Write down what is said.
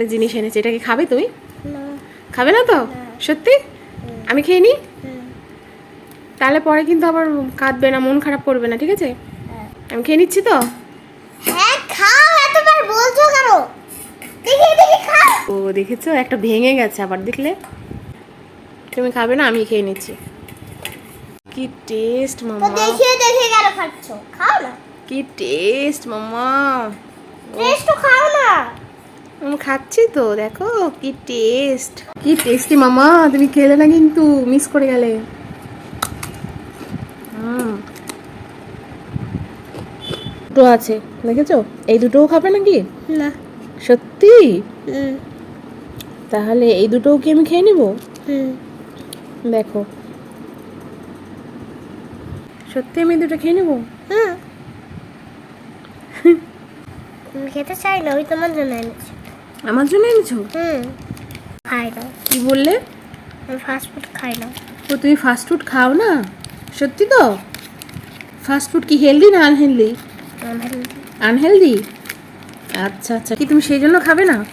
একটা জিনিস এনেছে এটা কি খাবে তুমি খাবে না তো? সত্যি? আমি খেয়ে নিই তাহলে পরে কিন্তু আবার কাঁদবে না মন খারাপ করবে না ঠিক আছে? হ্যাঁ। আমি খেয়ে নিচ্ছি তো? হ্যাঁ খাও এতবার বলছো কেন? দেখি দেখি খাও। ও দেখেছ? একটা ভেঙে গেছে আবার দেখলে? তুমি খাবে না আমি খেয়ে নিচ্ছি। কি টেস্ট মামা দেখিয়ে দেখে কেন খাচ্ছ? খাও না। কি টেস্ট মামা টেস্ট তো খাও না। খাচ্ছি তো দেখো কি টেস্ট কি টেস্টি মামা তুমি খেলে না কিন্তু মিস করে গেলে। দুটো আছে দেখেছ? এই দুটোও খাবে নাকি? না। সত্যি? তাহলে এই দুটোও কি আমি খেয়ে নিব? হুম। দেখো। সত্যি আমি দুটো খেয়ে নেব? তুমি খেতে চাই না ওই তোমার জন্য এনেছি। আমার জন্য এনেছো? হুম। খাই না কি বললে? আমি ফাস্ট ফুড খাই না। ও তুমি ফাস্ট ফুড খাও না? সত্যি তো? ফাস্টফুড কি হেলদি না আনহেলদি আনহেলদি আচ্ছা আচ্ছা। কি তুমি সেই জন্য খাবে না?